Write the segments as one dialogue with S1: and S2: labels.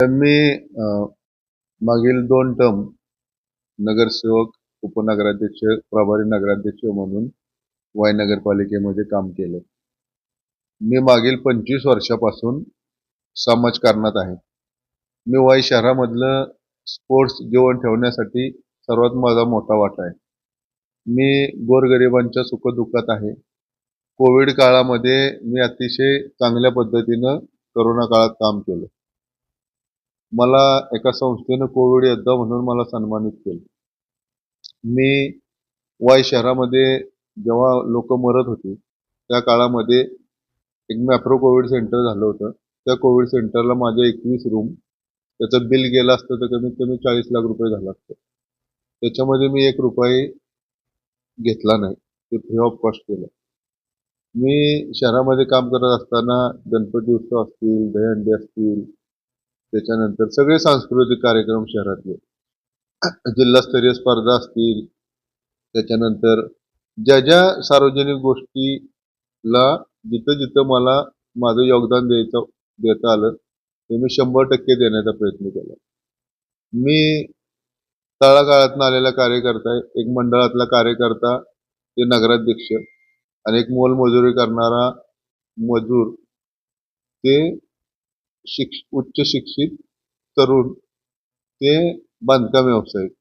S1: तर मी मागील दोन टर्म नगरसेवक उपनगराध्यक्ष प्रभारी नगराध्यक्ष म्हणून वाय नगरपालिकेमध्ये काम केलं. मी मागील पंचवीस वर्षापासून समाजकारणात आहे. मी वाई शहरामधलं स्पोर्ट्स जीवन ठेवण्यासाठी सर्वात माझा मोठा वाटा आहे. मी गोरगरिबांच्या सुखदुःखात आहे. कोविड काळामध्ये मी अतिशय चांगल्या पद्धतीनं करोना काळात काम केलं. मला एका संस्थेनं कोविड योद्धा म्हणून मला सन्मानित केलं. मी वाय शहरामध्ये जेव्हा लोक मरत होती त्या काळामध्ये एक मॅप्रो कोविड सेंटर झालं होतं. त्या कोविड सेंटरला माझ्या एकवीस रूम त्याचं बिल गेलं असतं तर कमीत कमी चाळीस लाख रुपये झालं असतं. त्याच्यामध्ये मी एक रुपये घेतला नाही ते फ्री ऑफ कॉस्ट केलं. मी शहरामध्ये काम करत असताना गणपती उत्सव असतील दहीहंडी असतील त्याच्यानंतर सगळे सांस्कृतिक कार्यक्रम शहरातले. जिल्हास्तरीय स्पर्धा असतील. त्याच्यानंतर ज्या ज्या सार्वजनिक गोष्टीला जिथं जिथं मला माझं योगदान द्यायचं देता आलं ते मी शंभर टक्के देण्याचा प्रयत्न केला. मी तळागाळातनं आलेला कार्यकर्ता आहे. एक मंडळातला कार्यकर्ता ते नगराध्यक्ष. आणि एक मोलमजुरी करणारा मजूर ते शिक्ष उच्च शिक्षित तरुण ते बांधकाम व्यावसायिक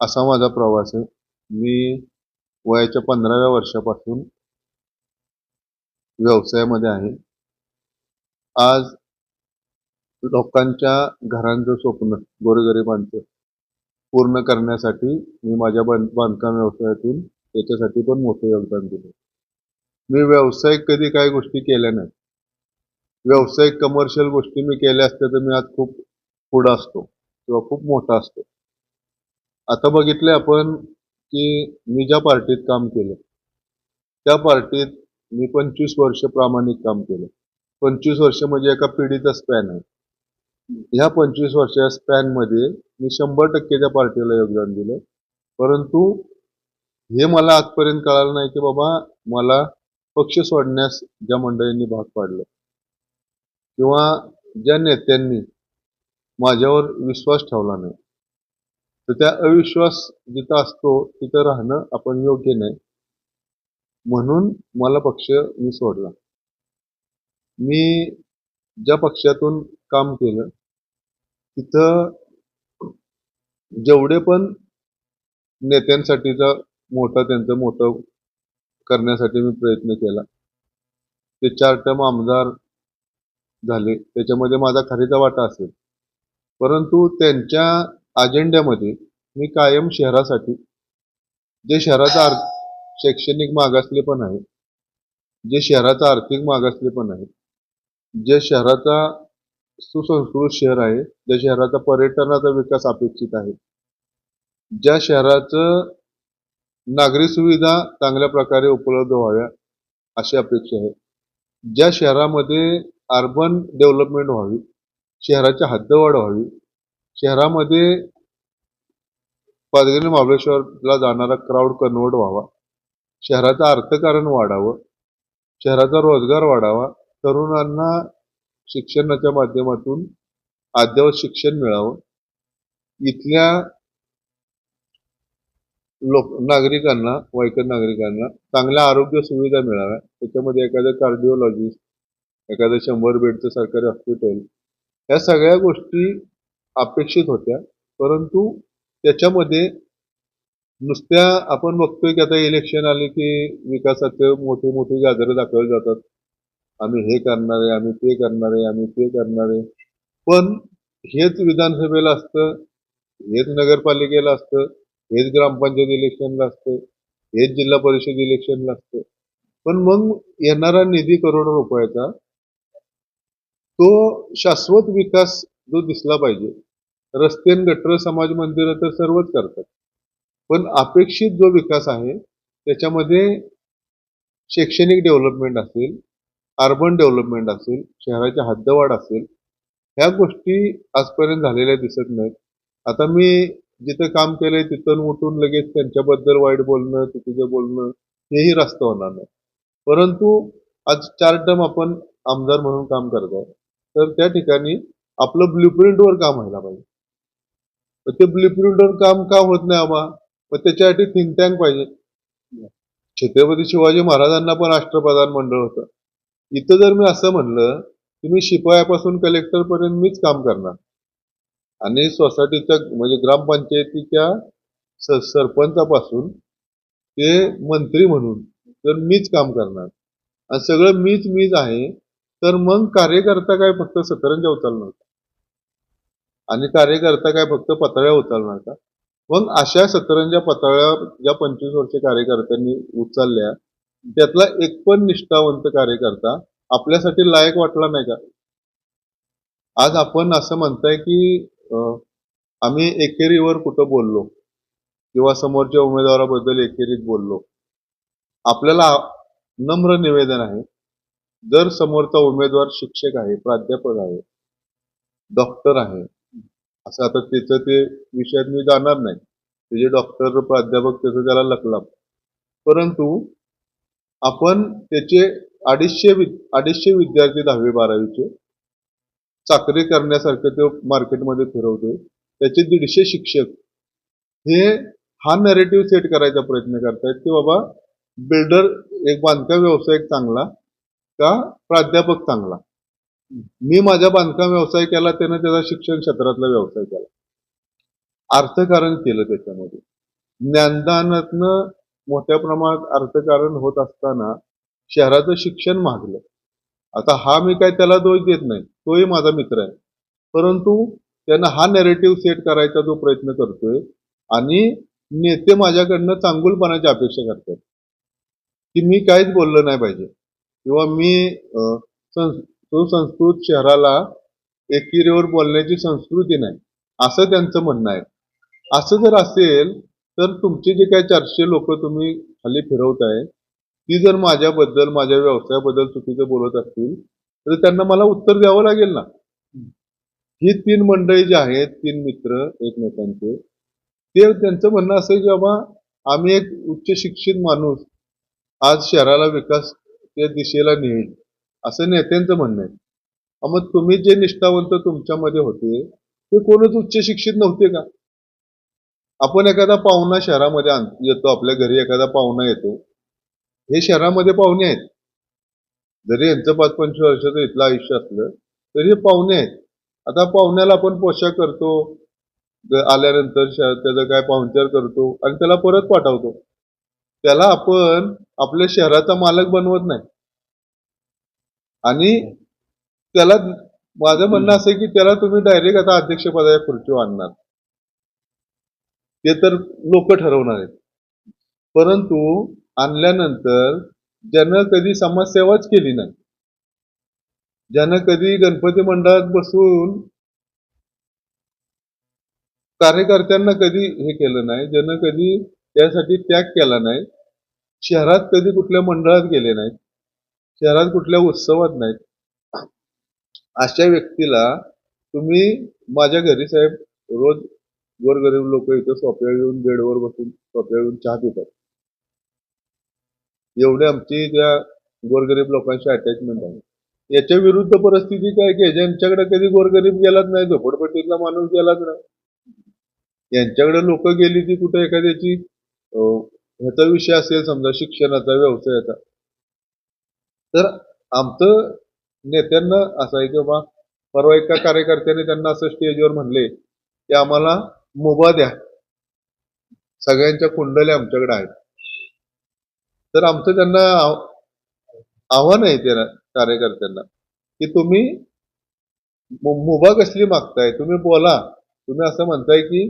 S1: असा माझा प्रवास आहे. मी वयाच्या पंधराव्या वर्षापासून व्यवसायामध्ये आहे. आज लोकांच्या घरांचं स्वप्न गोरगरिबांचं पूर्ण करण्यासाठी मी माझ्या बांध बांधकाम व्यवसायातून त्याच्यासाठी पण मोठं योगदान दिलं. मी व्यावसायिक कधी काही गोष्टी केल्या नाही व्यावसायिक कमर्शियल गोष्टी मी केल्या असत्या तर मी आज खूप पुढं असतो किंवा खूप मोठा असतो. आता बघितले आपण की मी ज्या पार्टीत काम केलं त्या पार्टीत मी पंचवीस वर्ष प्रामाणिक काम केलं. पंचवीस वर्ष म्हणजे एका पिढीचा स्पॅन आहे. ह्या पंचवीस वर्षाच्या स्पॅनमध्ये मी शंभर टक्के त्या पार्टीला योगदान दिलं. परंतु हे मला आजपर्यंत कळालं नाही की बाबा मला पक्ष सोडण्यास ज्या मंडळींनी भाग पाडलं. किंवा ज्या नेत्यांनी माझ्यावर विश्वास ठेवला नाही तर त्या अविश्वास जिथं असतो तिथं राहणं आपण योग्य नाही. म्हणून मला पक्ष मी सोडला. मी ज्या पक्षातून काम केलं तिथं जेवढे पण नेत्यांसाठीचा मोठा त्यांचं मोठं करण्यासाठी मी प्रयत्न केला. ते चार टर्म आमदार झाले. त्याच्यामध्ये माझा खरीचा वाटा असेल. परंतु त्यांच्या अजेंड्यामध्ये मी कायम शहरासाठी जे शहराचा आर्थ शैक्षणिक मागासलेपण आहे जे शहराचा आर्थिक मागासलेपण आहे जे शहराचा सुसंस्कृत शहर आहे ज्या शहराचा पर्यटनाचा विकास अपेक्षित आहे ज्या शहराचं नागरी सुविधा चांगल्या प्रकारे उपलब्ध व्हाव्या अशी अपेक्षा आहे. ज्या शहरामध्ये अर्बन डेव्हलपमेंट व्हावी शहराची हद्दवाढ व्हावी शहरामध्ये पाचगणी महाबळेश्वरला जाणारा क्राऊड कन्वर्ट व्हावा शहराचं अर्थकारण वाढावं शहराचा रोजगार वाढावा तरुणांना शिक्षणाच्या माध्यमातून अद्ययावत शिक्षण मिळावं. इथल्या लोक नागरिकांना वायकर नागरिकांना चांगल्या आरोग्य सुविधा मिळाव्या. त्याच्यामध्ये एखादं कार्डिओलॉजिस्ट एखादं शंभर बेडचं सरकारी हॉस्पिटल या सगळ्या गोष्टी अपेक्षित होत्या. परंतु त्याच्यामध्ये नुसत्या आपण बघतोय की आता इलेक्शन आले की विकासाचे मोठे मोठे गाजरं दाखवले जातात. आम्ही हे करणार आहे आम्ही ते करणार आहे आम्ही ते करणार आहे. पण हेच विधानसभेला असतं हेच नगरपालिकेला असतं हेच ग्रामपंचायत इलेक्शनला असतं हेच जिल्हा परिषद इलेक्शनला असतं. पण मग येणारा निधी करोडो रुपयाचा तो शाश्वत विकास जो दिसला पाहिजे. रस्ते आणि गटर समाज मंदिरं तर सर्वच करतात. पण अपेक्षित जो विकास आहे त्याच्यामध्ये शैक्षणिक डेव्हलपमेंट असेल अर्बन डेव्हलपमेंट असेल शहराची हद्दवाढ असेल ह्या गोष्टी आजपर्यंत झालेल्या दिसत नाहीत. आता मी जिथं काम केलंय तिथून उठून लगेच त्यांच्याबद्दल वाईट बोलणं चुकीचं बोलणं हेही रास्त होणार नाही. परंतु आज चार टर्म आपण आमदार म्हणून काम करत आहे तर त्या ठिकाणी आपलं ब्ल्यूप्रिंटवर काम व्हायला पाहिजे. तर ते ब्ल्यूप्रिंटवर काम का होत नाही आम्हा मग त्याच्यासाठी थिंक टँक पाहिजे. छत्रपती शिवाजी महाराजांना पण राष्ट्रप्रधान मंडळ होतं. इथं जर मी असं म्हणलं की मी शिपायापासून कलेक्टरपर्यंत मीच काम करणार. आणि सोसायटीच्या म्हणजे ग्रामपंचायतीच्या सरपंचापासून ते मंत्री म्हणून तर मीच काम करणार. आणि सगळं मीच मीच आहे तर मग कार्यकर्ता काय फक्त सतरंजा उचलणार का? आणि कार्यकर्ता काय फक्त पतळ्या उचलणार का? मग अशा सतरंजा पतळ्या ज्या पंचवीस वर्ष कार्यकर्त्यांनी उचलल्या त्यातला एक पण निष्ठावंत कार्यकर्ता आपल्यासाठी लायक वाटला नाही का? आज आपण असं म्हणताय की आम्ही एकेरीवर कुठं बोललो? किंवा समोरच्या उमेदवाराबद्दल एकेरीत बोललो? आपल्याला नम्र निवेदन आहे. जर समोरचा उमेदवार शिक्षक आहे प्राध्यापक आहे डॉक्टर आहे असं आता त्याचं ते विषयात मी जाणार नाही. त्याचे डॉक्टर प्राध्यापक त्याचं त्याला लकलाप. परंतु आपण त्याचे अडीचशे वि- अडीचशे विद्यार्थी दहावी बारावीचे चाकरी करण्यासारखं ते मार्केटमध्ये फिरवतो त्याचे दीडशे शिक्षक हे हा नरेटिव्ह सेट करायचा प्रयत्न करतायत की बाबा बिल्डर एक बांधकाम व्यावसायिक चांगला का प्राध्यापक चांगला? मी माझ्या बांधकाम व्यवसाय केला त्यानं त्याचा शिक्षण क्षेत्रातला व्यवसाय केला. अर्थकारण केलं त्याच्यामध्ये. ज्ञानदानातनं मोठ्या प्रमाणात अर्थकारण होत असताना शहराचं शिक्षण मागलं आता हा मी काय त्याला दोष देत नाही तोही माझा मित्र आहे. परंतु त्यानं हा नेरेटिव्ह सेट करायचा जो प्रयत्न करतोय आणि नेते माझ्याकडनं चांगुलपणाची अपेक्षा करतात. की मी काहीच बोललं नाही पाहिजे. किंवा मी सुसंस्कृत शहराला एकिरीवर बोलण्याची संस्कृती नाही असं त्यांचं म्हणणं आहे. असं जर असेल तर तुमचे जे काही चारशे लोक तुम्ही खाली फिरवताय ती जर माझ्याबद्दल माझ्या व्यवसायाबद्दल चुकीचं बोलत असतील तर त्यांना मला उत्तर द्यावं लागेल ना. ही तीन मंडळी जी आहेत तीन मित्र एकमेकांचे ते त्यांचं म्हणणं असं की बाबा आम्ही एक उच्च शिक्षित माणूस आज शहराला विकास त्या दिशेला नेईल. असं नेत्यांचं म्हणणं आहे. मग तुम्ही जे निष्ठावंत तुमच्यामध्ये होते ते कोणच उच्च शिक्षित नव्हते का? आपण एखादा पाहुणा शहरामध्ये येतो आपल्या घरी एखादा पाहुणा येतो. हे शहरामध्ये पाहुणे आहेत. जरी यांचं पाच पंचवीस वर्षाचं इथलं आयुष्य असलं तरी हे पाहुणे आहेत. आता पाहुण्याला आपण पोशाख करतो आल्यानंतर शहर त्याचं काय पाहुणचार करतो आणि त्याला परत पाठवतो. त्याला आपण आपल्या शहराचा मालक बनवत नाही. आणि त्याला माझं म्हणणं असं आहे की त्याला तुम्ही डायरेक्ट आता अध्यक्षपदाच्या खुर्चीवर आणणार. ते तर लोक ठरवणार आहेत. परंतु आणल्यानंतर ज्यानं कधी समाजसेवाच केली नाही ज्यानं कधी गणपती मंडळात बसून कार्यकर्त्यांना कधी हे केलं नाही ज्यानं कधी त्यासाठी त्याग केला नाही. शहरात कधी कुठल्या मंडळात गेले नाहीत. शहरात कुठल्या उत्सवात नाहीत. अशा व्यक्तीला तुम्ही माझ्या घरी साहेब रोज गोरगरीब लोक इथं सोप्या घेऊन बेडवर बसून सोप्या घेऊन चहा पितात. एवढे आमची त्या गोरगरीब लोकांशी अटॅचमेंट आहे. याच्या विरुद्ध परिस्थिती काय की ज्यांच्याकडे कधी गोरगरीब गेलाच नाही झोपडपट्टीतला माणूस गेलाच नाही. यांच्याकडे लोक गेली ती कुठे एखाद्याची ह्याचा विषय असेल समजा शिक्षणाचा व्यवसायाचा. तर आमचं नेत्यांना असं आहे की बाबा परवा एका कार्यकर्त्याने त्यांना असं स्टेजवर म्हणले की आम्हाला मुभा द्या. सगळ्यांच्या कुंडल्या आमच्याकडे आहेत. तर आमचं त्यांना आव्हान आहे त्या कार्यकर्त्यांना की तुम्ही मुभा कसली मागताय? तुम्ही बोला. तुम्ही असं म्हणताय की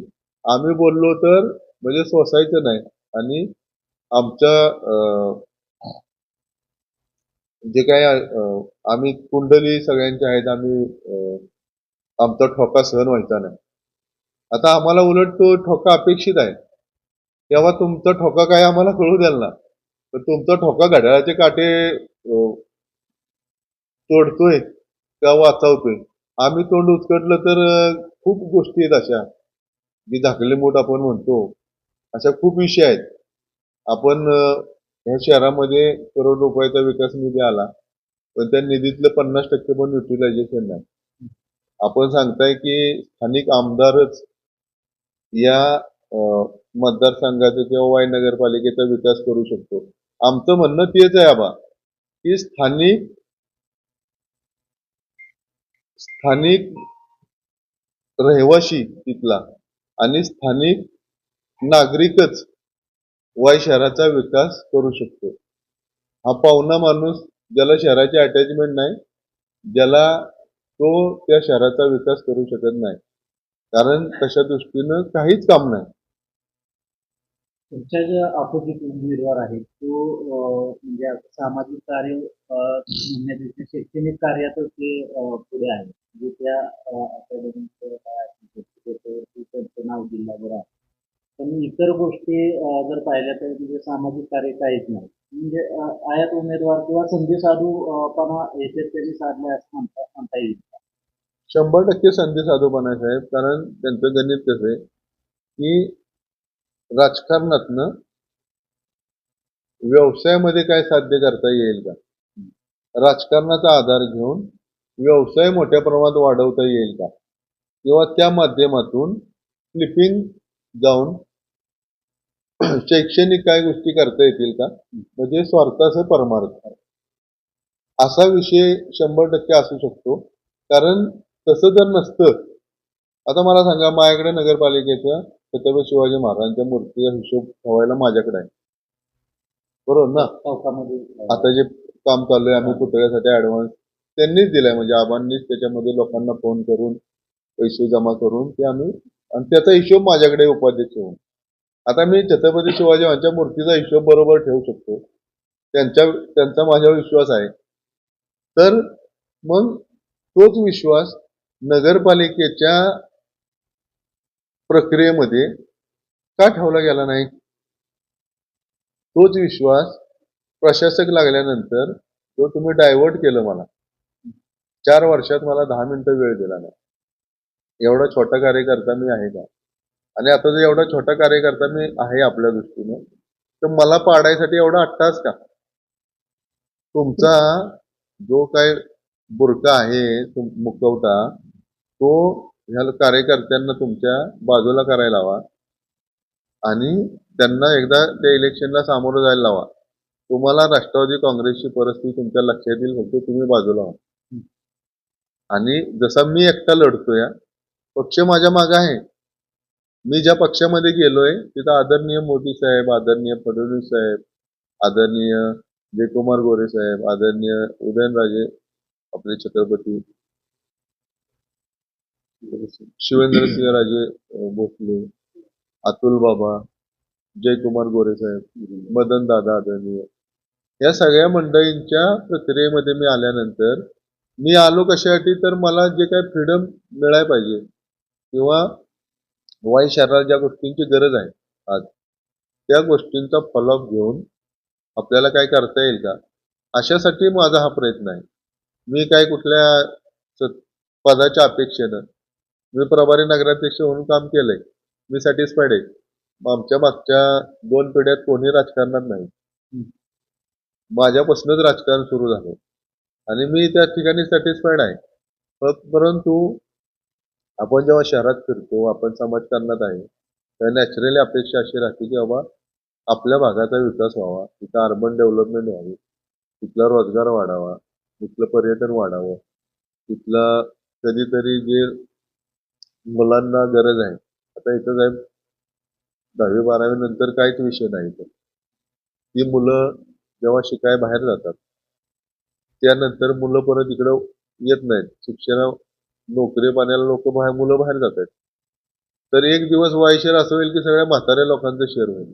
S1: आम्ही बोललो तर म्हणजे सोसायचं नाही. आणि आमच्या अं, जे काय आम्ही कुंडली सगळ्यांच्या आहेत आम्ही आमचा ठोका सहन व्हायचा नाही. आता आम्हाला उलट तो ठोका अपेक्षित आहे. तेव्हा तुमचा ठोका काय आम्हाला कळू द्याल ना? तर तुमचा ठोका घड्याळाचे काटे तोडतोय किंवा वाचवतोय. आम्ही तोंड उचकटलं तर खूप गोष्टी आहेत अशा. जी झाकली मूठ आपण म्हणतो. अशा खूप विषय आहेत. आपण ह्या शहरामध्ये करोड रुपयाचा विकास निधी आला पण त्या निधीतलं पन्नास टक्के पण युटिलायझेशन नाही. आपण सांगताय की स्थानिक आमदारच या मतदारसंघाचा किंवा वाय नगरपालिकेचा विकास करू शकतो. आमचं म्हणणं तेच आहे आबा की स्थानिक स्थानिक रहिवाशी तिथला आणि स्थानिक नागरिकच वाय शहराचा विकास करू शकतो. हा पाहुणा माणूस ज्याला शहराची अटॅचमेंट नाही ज्याला तो त्या शहराचा विकास करू शकत नाही. कारण तशा दृष्टीनं काहीच काम नाही.
S2: तुमच्या ज्या अपोजिट उमेदवार आहेत तो म्हणजे सामाजिक कार्य म्हणण्यापेक्षा शैक्षणिक कार्यातच ते पुढे आहे. म्हणजे त्या अकॅडमिक काय त्यांचं नाव जिल्हाभर आहे. पण इतर गोष्टी जर पाहिल्या तर म्हणजे सामाजिक कार्य काहीच नाही. म्हणजे आयात उमेदवार किंवा संधी साधू पणा याच्यात त्यांनी साधले असं म्हणता म्हणता येईल.
S1: शंभर टक्के संधी साधूपणा आहे साहेब. कारण त्यांचं गणित कसं आहे की राजकारणातनं व्यवसायामध्ये काय साध्य करता येईल का? राजकारणाचा आधार घेऊन व्यवसाय मोठ्या प्रमाणात वाढवता येईल का? किंवा त्या माध्यमातून फ्लिपिंग जाऊन शैक्षणिक काय गोष्टी करता येतील का? म्हणजे स्वार्थाचं परमार्थ असा विषय शंभर टक्के असू शकतो. कारण तसं जर नसतं आता मला सांगा माझ्याकडे नगरपालिकेच्या छत्रपती शिवाजी महाराजांच्या मूर्तीचा हिशोब ठेवायला माझ्याकडे आहे. बरोबर ना? आता जे काम चालू आहे आम्ही पुतळ्यासाठी ऍडव्हान्स त्यांनीच दिलाय. म्हणजे आबांनीच त्याच्यामध्ये लोकांना फोन करून पैसे जमा करून ते आम्ही आणि त्याचा हिशोब माझ्याकडे उपाध्यक्ष होऊन. आता मी छत्रपती शिवाजी यांच्या मूर्तीचा हिशोब बरोबर ठेवू शकतो. त्यांच्या त्यांचा माझ्यावर विश्वास आहे. तर मग तोच विश्वास नगरपालिकेच्या प्रक्रियेमध्ये का ठेवला गेला नाही? तोच विश्वास प्रशासक लागल्यानंतर तो तुम्ही डायव्हर्ट केलं मला चार वर्षात मला दहा मिनिटं वेळ दिला नाही. एवढा छोटा कार्यकर्ता मी आहे का? आणि आता जर एवढा छोटा कार्यकर्ता मी आहे आपल्या दृष्टीनं तर मला पाडायसाठी एवढा अट्टाच का? तुमचा जो काय बुरका आहे तुम- मुखवटा तो ह्या कार्यकर्त्यांना तुमच्या बाजूला करायला हवा आणि त्यांना एकदा त्या इलेक्शनला सामोरं जायला लावा. तुम्हाला राष्ट्रवादी काँग्रेसची परिस्थिती तुमच्या लक्षात येईल फक्त तुम्ही बाजूला व्हा. आणि जसा मी एकटा लढतोय पक्ष माझ्या मागे आहे. मी ज्या पक्षामध्ये गेलोय तिथं आदरणीय मोदी साहेब आदरणीय फडणवीस साहेब आदरणीय जयकुमार गोरे साहेब आदरणीय उदयनराजे आपले छत्रपती शिवेंद्रसिंहराजे राजे भोसले अतुल बाबा जयकुमार गोरे साहेब मदन दादा आदरणीय या सगळ्या मंडळींच्या प्रक्रियेमध्ये मी आल्यानंतर मी आलो कशासाठी? तर मला जे काही फ्रीडम मिळायला पाहिजे किंवा वाई शहराला ज्या गोष्टींची गरज आहे आज त्या गोष्टींचा फॉलोअप घेऊन आपल्याला काय करता येईल का? अशासाठी माझा हा प्रयत्न आहे. मी काय कुठल्या स- पदाच्या अपेक्षेनं मी प्रभारी नगराध्यक्ष म्हणून काम केलंय. मी सॅटिस्फाईड आहे. आमच्या मागच्या दोन पिढ्यात कोणी राजकारणात नाही. माझ्यापासूनच राजकारण सुरू झालं. आणि मी त्या ठिकाणी सॅटिस्फाईड आहे. परंतु आपण जेव्हा शहरात फिरतो आपण समाजकारणात आहे तर नॅचरली अपेक्षा अशी राहते की बाबा आपल्या भागाचा विकास व्हावा तिथं अर्बन डेव्हलपमेंट व्हावी तिथला रोजगार वाढावा तिथलं पर्यटन वाढावं तिथलं कधीतरी जे मुलांना गरज आहे आता इथं साहेब दहावी बारावी नंतर काहीच विषय नाही तर ती मुलं जेव्हा शिकाय बाहेर जातात त्यानंतर मुलं परत इकडं येत नाहीत शिक्षण नोकरी पाण्याला लोक बाहेर मुलं बाहेर जात आहेत. तर एक दिवस वाय शेअर असं होईल की सगळ्या म्हाताऱ्या लोकांचं शेअर होईल.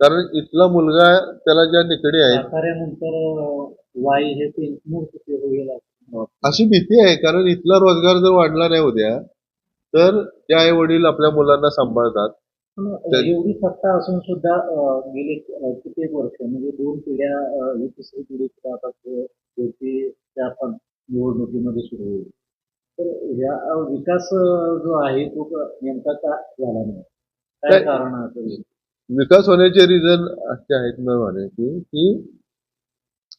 S1: कारण इथला मुलगा त्याला ज्या निकडी आहेत
S2: हे असं.
S1: अशी भीती आहे कारण इथला रोजगार जर वाढला नाही उद्या तर त्या आई वडील आपल्या मुलांना सांभाळतात.
S2: एवढी सत्ता असून सुद्धा गेले कित्येक वर्ष म्हणजे दोन पिढ्या ही तिसरी पिढी आता निवडणुकीमध्ये सुरू होईल. तर ह्या विकास जो आहे तो नेमका का झाला नाही? काय कारण असेल
S1: विकास होण्याचे रिझन असे आहेत न म्हणे की की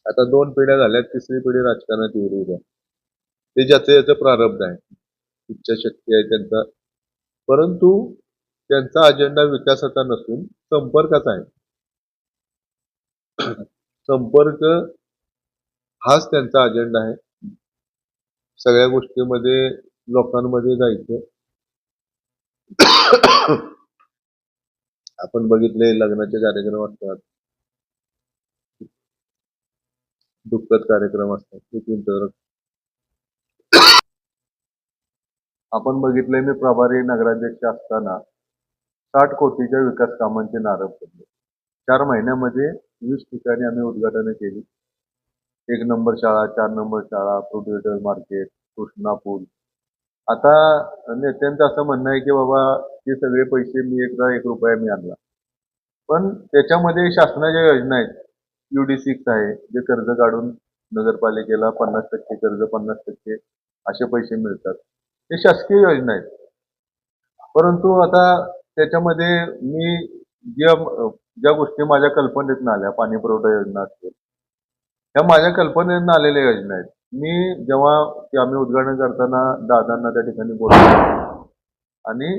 S1: आता दोन पिढ्या झाल्यात तिसरी पिढी राजकारणात येईल उद्या ते ज्याचं याचं प्रारब्ध आहे. इच्छाशक्ती आहे त्यांचा. परंतु त्यांचा अजेंडा विकासाचा नसून संपर्काचा आहे. संपर्क हाच त्यांचा अजेंडा आहे. सगळ्या गोष्टीमध्ये लोकांमध्ये जायचं. आपण बघितले लग्नाचे कार्यक्रम असतात. दुःखद कार्यक्रम असतात एक मिनिट आपण बघितले मी प्रभारी नगराध्यक्ष असताना साठ कोटीच्या विकास कामांचे नारळ पडले. चार महिन्यामध्ये वीस ठिकाणी आम्ही उद्घाटन केली. एक नंबर शाळा चार नंबर शाळा प्रोड्युटर मार्केट कृष्णा पूल. आता नेत्यांचं असं म्हणणं आहे की बाबा ते सगळे पैसे मी एकदा एक रुपया मी आणला. पण त्याच्यामध्ये शासनाच्या योजना आहेत. युडी सिक्स आहे जे कर्ज काढून नगरपालिकेला पन्नास टक्के कर्ज पन्नास टक्के असे पैसे मिळतात. हे शासकीय योजना आहेत. परंतु आता त्याच्यामध्ये मी ज्या ज्या गोष्टी माझ्या कल्पनेतून आल्या पाणी पुरवठा योजना असतील ह्या माझ्या कल्पनेनं आलेल्या योजना आहेत. मी जेव्हा ते आम्ही उद्घाटन करताना दादांना त्या ठिकाणी बोलतो आणि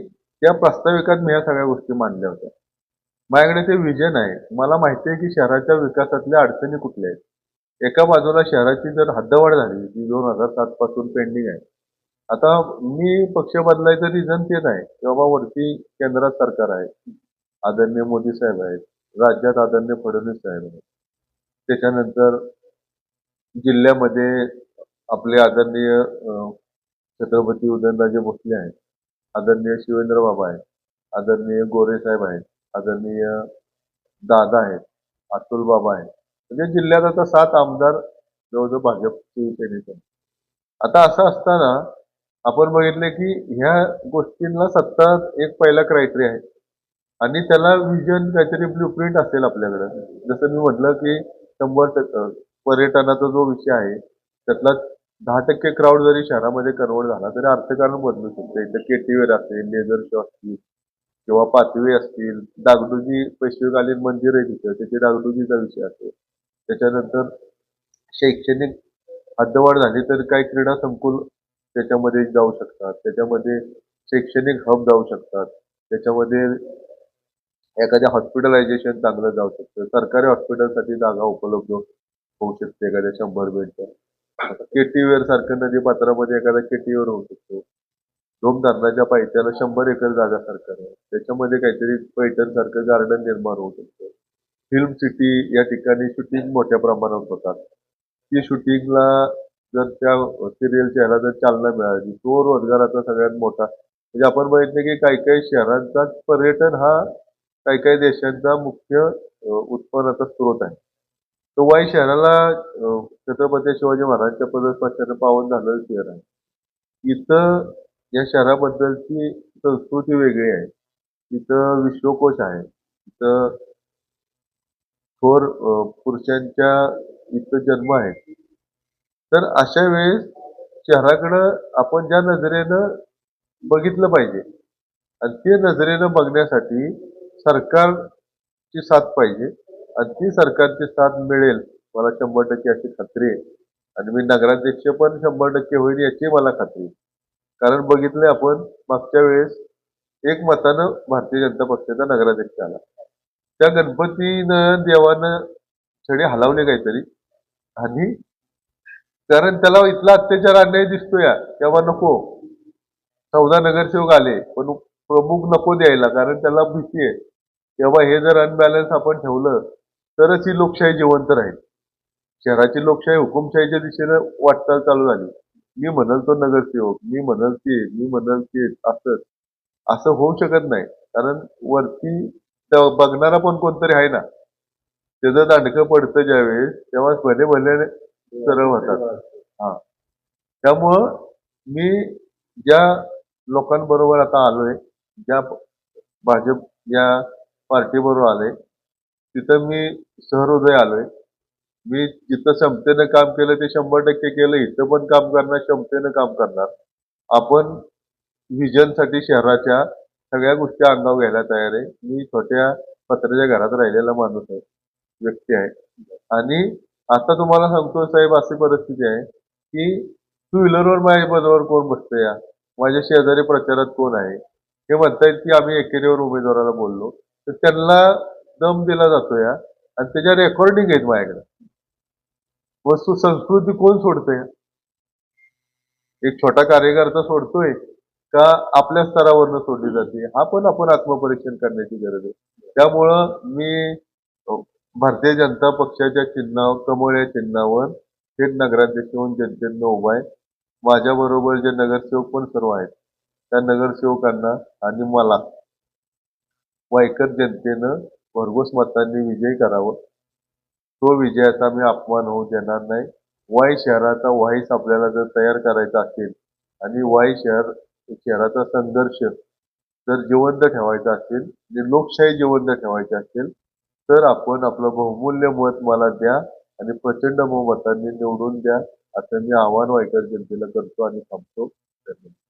S1: त्या प्रास्ताविकात मी ह्या सगळ्या गोष्टी मांडल्या होत्या. माझ्याकडे ते विजन आहे. मला माहिती आहे की शहराच्या विकासातल्या अडचणी कुठल्या आहेत. एका बाजूला शहराची जर हद्दवाढ झाली जी दोन हजार सात पासून पेंडिंग आहे आता मी पक्ष बदलायचं रिझन तेच आहे की बाबा वरती केंद्रात सरकार आहे. आदरणीय मोदी साहेब आहेत. राज्यात आदरणीय फडणवीस साहेब आहेत. त्याच्यानंतर जिल्ह्यामध्ये आपले आदरणीय छत्रपती उदयनराजे भोसले आहेत आदरणीय शिवेंद्र बाबा आहेत आदरणीय गोरे साहेब आहेत आदरणीय दादा आहेत अतुल बाबा आहेत. म्हणजे जिल्ह्यात आता सात आमदार जवळजवळ भाजप शिवसेनेचे आहेत. आता असं असताना आपण बघितले की ह्या गोष्टींना सत्ता एक पहिला क्रायटेरिया आहे. आणि त्याला विजन काहीतरी ब्ल्यूप्रिंट असेल आपल्याकडं. जसं मी म्हटलं की शंभर टक्के पर्यटनाचा जो विषय आहे त्यातला दहा टक्के क्राऊड जरी शहरामध्ये कन्वर्ट झाला तरी अर्थकारण बदलू शकते. इथं केटीवेर असेल लेझर शो असतील किंवा पाचवी असतील डागडुजी पेशवेकालीन मंदिर आहे तिथं त्याचे डागडुजीचा विषय असेल त्याच्यानंतर शैक्षणिक हद्दवाढ झाली तर काही क्रीडा संकुल त्याच्यामध्ये जाऊ शकतात. त्याच्यामध्ये शैक्षणिक हब जाऊ शकतात. त्याच्यामध्ये एखाद्या हॉस्पिटलायझेशन चांगलं जाऊ शकतं. सरकारी हॉस्पिटलसाठी जागा उपलब्ध होऊ शकते एखाद्या शंभर बेडच्या केटीवेर सारखं नदी पात्रामध्ये एखादा केटीवर होऊ शकतो. दोन धरणाच्या पायथ्याला शंभर एकर जागा सारखं आहे. त्याच्यामध्ये काहीतरी पैठण सारखं गार्डन निर्माण होऊ शकतं. फिल्म सिटी या ठिकाणी शूटिंग मोठ्या प्रमाणात होतात. ती शूटिंगला जर त्या सिरियलच्या ह्याला जर चालना मिळाली तो रोजगाराचा सगळ्यात मोठा. म्हणजे आपण बघितलं की काही काही शहरांचा पर्यटन हा काही काही देशांचा मुख्य उत्पन्नाचा स्रोत आहे. तो वाई शहराला छत्रपती शिवाजी महाराजांच्या पदस्पर्शानं पावन झालेलं शहर आहे. इथं या शहराबद्दलची संस्कृती वेगळी आहे. इथं विश्वकोश आहे. इथं थोर पुरुषांच्या इथं जन्म आहे. तर अशा वेळेस शहराकडं आपण ज्या नजरेनं बघितलं पाहिजे आणि ते नजरेनं बघण्यासाठी सरकारची साथ पाहिजे. अगदी सरकारची साथ मिळेल मला शंभर टक्के अशी खात्री आहे. आणि मी नगराध्यक्ष पण शंभर टक्के होईल याची मला खात्री आहे. कारण बघितले आपण मागच्या वेळेस एक मतानं भारतीय जनता पक्षाचा नगराध्यक्ष आला. त्या गणपतीनं देवानं छडी हलवले काहीतरी. आणि कारण त्याला इथला अत्याचार अन्याय दिसतोय तेव्हा नको. चौदा नगरसेवक आले पण प्रमुख नको द्यायला कारण त्याला भीती आहे. तेव्हा हे जर अनबॅलन्स आपण ठेवलं तरच ही लोकशाही जिवंत राहील. शहराची लोकशाही हुकुमशाहीच्या दिशेनं वाटचाल चालू झाली. मी म्हणल तो नगरसेवक मी म्हणल ते मी म्हणल ते असं असं होऊ शकत नाही. कारण वरती बघणारा पण कोणतरी आहे ना त्याचं दांडकं पडतं ज्यावेळेस तेव्हा भले भले सरळ होतात हा. त्यामुळं मी ज्या लोकांबरोबर आता आलोय ज्या भाजप या पार्टीबरोबर आलोय तिथं मी सहृदय आलोय. मी जिथं क्षमतेनं काम केलं ते शंभर टक्के केलं. इथं पण काम करणार क्षमतेनं काम करणार. आपण व्हिजनसाठी शहराच्या सगळ्या गोष्टी अंगावर घ्यायला तयार आहे. मी छोट्या पत्र्याच्या घरात राहिलेला माणूस आहे व्यक्ती आहे. आणि आता तुम्हाला सांगतो साहेब अशी परिस्थिती आहे की टू व्हीलरवर माझ्या पदावर कोण बसतं या? माझ्या शेजारी प्रचारात कोण आहे? हे म्हणतायत की आम्ही एकेरीवर उमेदवाराला बोललो. तर त्यांना दम दिला जातो या आणि त्याच्या रेकॉर्डिंग आहेत माझ्याकडे. वस्तू संस्कृती कोण सोडतोय एक छोटा कार्यकर्ता सोडतोय का आपल्या स्तरावरनं सोडली जाते? हा पण आपण आत्मपरीक्षण करण्याची गरज आहे. त्यामुळं मी भारतीय जनता पक्षाच्या चिन्हावर कमळ या चिन्हावर थेट नगराध्यक्ष होऊन जनतेनं उभा आहे. माझ्याबरोबर जे नगरसेवक पण सर्व आहेत त्या नगरसेवकांना आणि मला वायकर जनतेनं भरघोस मतांनी विजयी करावं. तो विजयाचा मी अपमान होऊ देणार नाही. वाई शहराचा वाईस आपल्याला जर तयार करायचा असेल आणि वाई शहर शहराचा संघर्ष जर जिवंत ठेवायचा असेल आणि लोकशाही जिवंत ठेवायची असेल तर आपण आपलं बहुमूल्य मत मला द्या आणि प्रचंड बहुमतांनी निवडून द्या असं मी आव्हान वायकर जनतेला करतो आणि थांबतो. धन्यवाद.